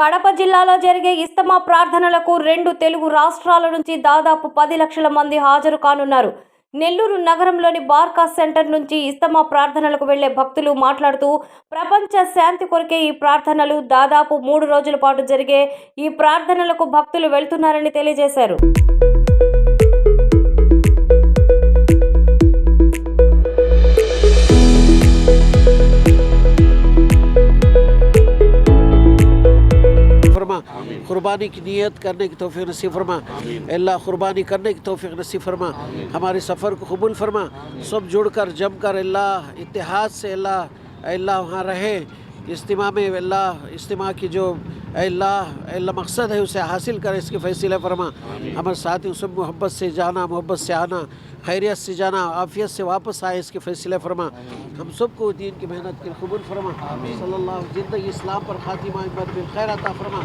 కడప జిల్లాలో జరిగే ఇస్తమా ప్రార్థనలకు రెండు తెలుగు రాష్ట్రాల నుంచి దాదాపు పది లక్షల మంది హాజరు కానున్నారు. నెల్లూరు నగరంలోని బార్కా సెంటర్ నుంచి ఇస్తమా ప్రార్థనలకు వెళ్ళే భక్తులు మాట్లాడుతూ ప్రపంచ శాంతి కొరకే ఈ ప్రార్థనలు దాదాపు మూడు రోజుల పాటు జరిగే ఈ ప్రార్థనలకు భక్తులు వెళ్తున్నారని తెలియజేశారు. قربانی کی نیت کرنے کی توفیق نصیب فرما۔ اللہ قربانی کرنے کی توفیق نصیب فرما۔ ہمارے سفر کو قبول فرما۔ سب جڑ کر جم کر اللہ اتحاد سے اللہ اللہ وہاں رہے اجتماع میں اللہ اجتماع کی جو اے اللہ اے اللہ مقصد ہے اسے حاصل کر اس کے فیصلہ فرما۔ ہمارے ساتھی اسے محبت سے جانا محبت سے آنا۔ خیریت سے جانا عافیت سے واپس آئے اس کے فیصلے فرما۔ ہم سب کو دین کی محنت کے قبول فرما۔ صلی اللہ زندگی اسلام پر خاتمہ امت بالخیر عطا فرما۔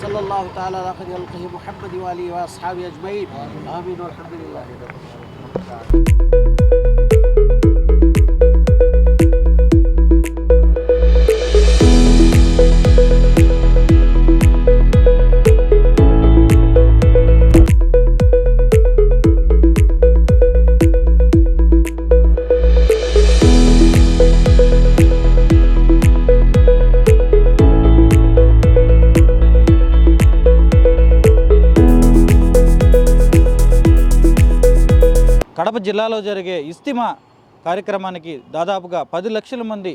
صلی اللہ تعالیٰ علیہ القہ محمد والی و اصحاب اجمعین۔ آمین۔ الحمد للہ కడప జిల్లాలో జరిగే ఇస్తిమా కార్యక్రమానికి దాదాపుగా పది లక్షల మంది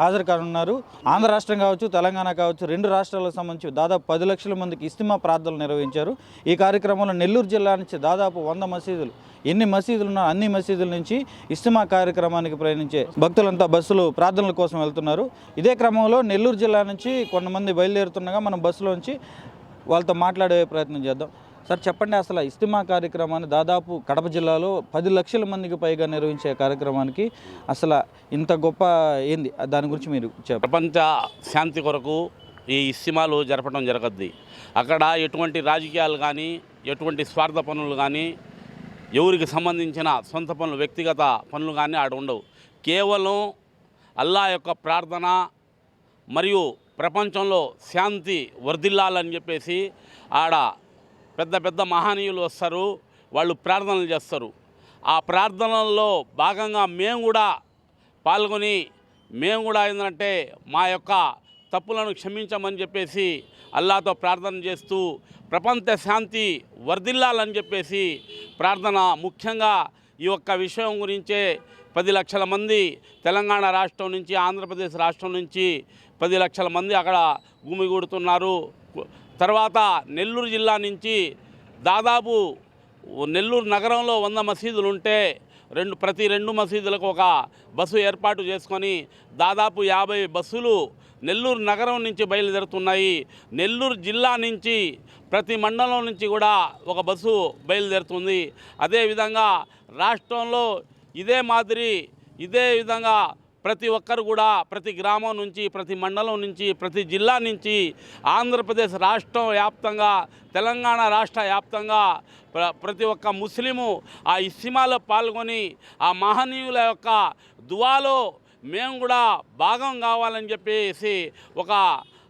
హాజరు కానున్నారు ఆంధ్ర రాష్ట్రం కావచ్చు తెలంగాణ కావచ్చు రెండు రాష్ట్రాలకు సంబంధించి దాదాపు పది లక్షల మందికి ఇస్తిమా ప్రార్థనలు నిర్వహించారు. ఈ కార్యక్రమంలో నెల్లూరు జిల్లా నుంచి దాదాపు వంద మసీదులు ఎన్ని మసీదులు ఉన్నా అన్ని మసీదుల నుంచి ఇస్తిమా కార్యక్రమానికి ప్రయాణించే భక్తులంతా బస్సులు ప్రార్థనల కోసం వెళ్తున్నారు. ఇదే క్రమంలో నెల్లూరు జిల్లా నుంచి కొంతమంది బయలుదేరుతుండగా మనం బస్సులోంచి వాళ్ళతో మాట్లాడే ప్రయత్నం చేద్దాం. సార్ చెప్పండి అసలు ఇస్తిమా కార్యక్రమాన్ని దాదాపు కడప జిల్లాలో పది లక్షల మందికి పైగా నిర్వహించే కార్యక్రమానికి అసలు ఇంత గొప్ప ఏంది? దాని గురించి మీరు ప్రపంచ శాంతి కొరకు ఈ ఇస్తిమాలు జరపడం జరగద్ది. అక్కడ ఎటువంటి రాజకీయాలు కానీ ఎటువంటి స్వార్థ పనులు కానీ ఎవరికి సంబంధించిన సొంత పనులు వ్యక్తిగత పనులు కానీ ఆడ ఉండవు. కేవలం అల్లా యొక్క ప్రార్థన మరియు ప్రపంచంలో శాంతి వర్ధిల్లాలని చెప్పేసి ఆడ పెద్ద పెద్ద మహనీయులు వస్తారు వాళ్ళు ప్రార్థనలు చేస్తారు. ఆ ప్రార్థనల్లో భాగంగా మేము కూడా పాల్గొని మేము కూడా ఏంటంటే మా యొక్క తప్పులను క్షమించమని చెప్పేసి అల్లాతో ప్రార్థన చేస్తూ ప్రపంచ శాంతి వర్ధిల్లాలని చెప్పేసి ప్రార్థన. ముఖ్యంగా ఈ యొక్క విషయం గురించే పది లక్షల మంది తెలంగాణ రాష్ట్రం నుంచి ఆంధ్రప్రదేశ్ రాష్ట్రం నుంచి పది లక్షల మంది అక్కడ గుమిగూడుతున్నారు. తర్వాత నెల్లూరు జిల్లా నుంచి దాదాపు నెల్లూరు నగరంలో వంద మసీదులు ఉంటే రెండు ప్రతి రెండు మసీదులకు ఒక బస్సు ఏర్పాటు చేసుకొని దాదాపు యాభై బస్సులు నెల్లూరు నగరం నుంచి బయలుదేరుతున్నాయి. నెల్లూరు జిల్లా నుంచి ప్రతి మండలం నుంచి కూడా ఒక బస్సు బయలుదేరుతుంది. అదేవిధంగా రాష్ట్రంలో ఇదే మాదిరి ఇదే విధంగా ప్రతి ఒక్కరు కూడా ప్రతి గ్రామం నుంచి ప్రతి మండలం నుంచి ప్రతి జిల్లా నుంచి ఆంధ్రప్రదేశ్ రాష్ట్రం వ్యాప్తంగా తెలంగాణ రాష్ట్ర వ్యాప్తంగా ప్ర ప్రతి ఒక్క ముస్లిము ఆ ఇస్సిమాలో పాల్గొని ఆ మహనీయుల యొక్క దువాలో మేము కూడా భాగం కావాలని చెప్పేసి ఒక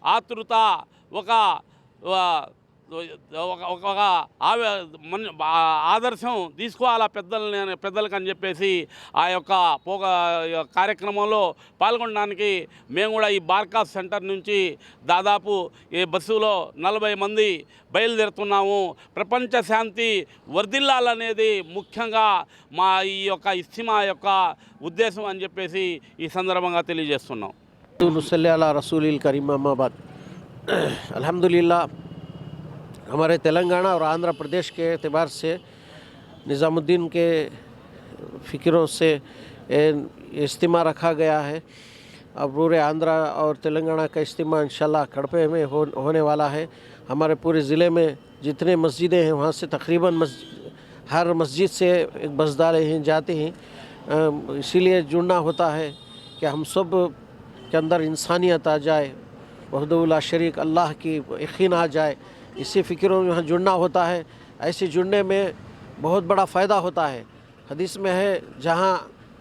ఆతృత ఒక ఒక ఆదర్శం తీసుకోవాలా పెద్దల్ని పెద్దలకు అని చెప్పేసి ఆ యొక్క పోగ కార్యక్రమంలో పాల్గొనడానికి మేము కూడా ఈ బార్కాస్ సెంటర్ నుంచి దాదాపు ఈ బస్సులో నలభై మంది బయలుదేరుతున్నాము. ప్రపంచ శాంతి వర్ధిల్లాలనేది ముఖ్యంగా మా ఈ యొక్క ఇస్తిమా యొక్క ఉద్దేశం అని చెప్పేసి ఈ సందర్భంగా తెలియజేస్తున్నాం. నుసల్లి అలా రసూలీల్ కరీమాబాద్ అల్హమ్దుల్లా ہمارے تلنگانہ اور آندھرا پردیش کے اعتبار سے نظام الدین کے فکروں سے اجتماع رکھا گیا ہے۔ اب پورے آندھرا اور تلنگانہ کا اجتماع انشاءاللہ کڑپے میں ہونے والا ہے۔ ہمارے پورے ضلع میں جتنے مسجدیں ہیں، وہاں سے تقریباً ہر مسجد سے ایک بزدار ہیں، جاتے ہیں۔ اسی لیے جڑنا ہوتا ہے کہ ہم سب کے اندر انسانیت آ جائے۔ وحد اللہ شریک، اللہ کی یقین آ جائے۔ اس سے فکروں میں جڑنا ہوتا ہے ایسے جڑنے میں بہت بڑا فائدہ ہوتا ہے۔ حدیث میں ہے، جہاں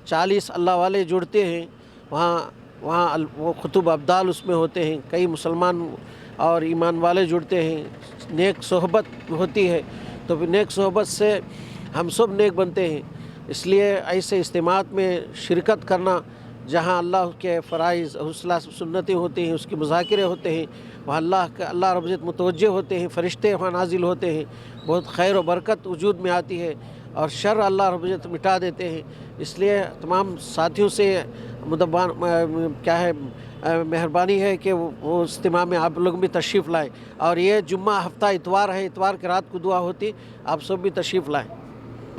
چالیس اللہ والے جڑتے ہیں، وہاں وہاں وہ خطب ابدال اس میں ہوتے ہیں۔ کئی مسلمان اور ایمان والے جڑتے ہیں۔ نیک صحبت ہوتی ہے۔ تو نیک صحبت سے ہم سب نیک بنتے ہیں۔ اس لیے ایسے اجتماعات میں شرکت کرنا جہاں اللہ کے فرائض حوصلہ سنتیں ہوتی ہیں، اس کے مذاکرے ہوتے ہیں، وہاں اللہ کا، اللہ رب متوجہ ہوتے ہیں، فرشتے وہاں نازل ہوتے ہیں، بہت خیر و برکت وجود میں آتی ہے اور شر اللہ رب مٹا دیتے ہیں۔ اس لیے تمام ساتھیوں سے مدبان، کیا ہے، مہربانی ہے کہ وہ اجتماع میں آپ لوگ بھی تشریف لائیں۔ اور یہ جمعہ، ہفتہ اتوار ہے، اتوار کے رات کو دعا ہوتی، آپ سب بھی تشریف لائیں۔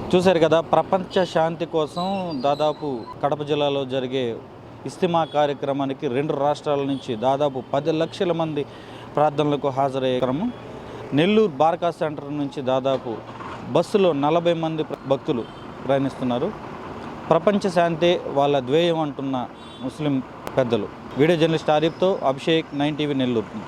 చూశారు కదా ప్రపంచ శాంతి కోసం దాదాపు కడప జిల్లాలో జరిగే ఇస్తిమా కార్యక్రమానికి రెండు రాష్ట్రాల నుంచి దాదాపు పది లక్షల మంది ప్రార్థనలకు హాజరయ్యే క్రమం. నెల్లూరు బార్కా సెంటర్ నుంచి దాదాపు బస్సులో నలభై మంది భక్తులు ప్రయాణిస్తున్నారు. ప్రపంచ శాంతి వాళ్ళ ధ్యేయం అంటున్న ముస్లిం పెద్దలు. వీడియో జర్నలిస్ట్ ఆరిఫ్తో అభిషేక్ నైన్ టీవీ నెల్లూరు.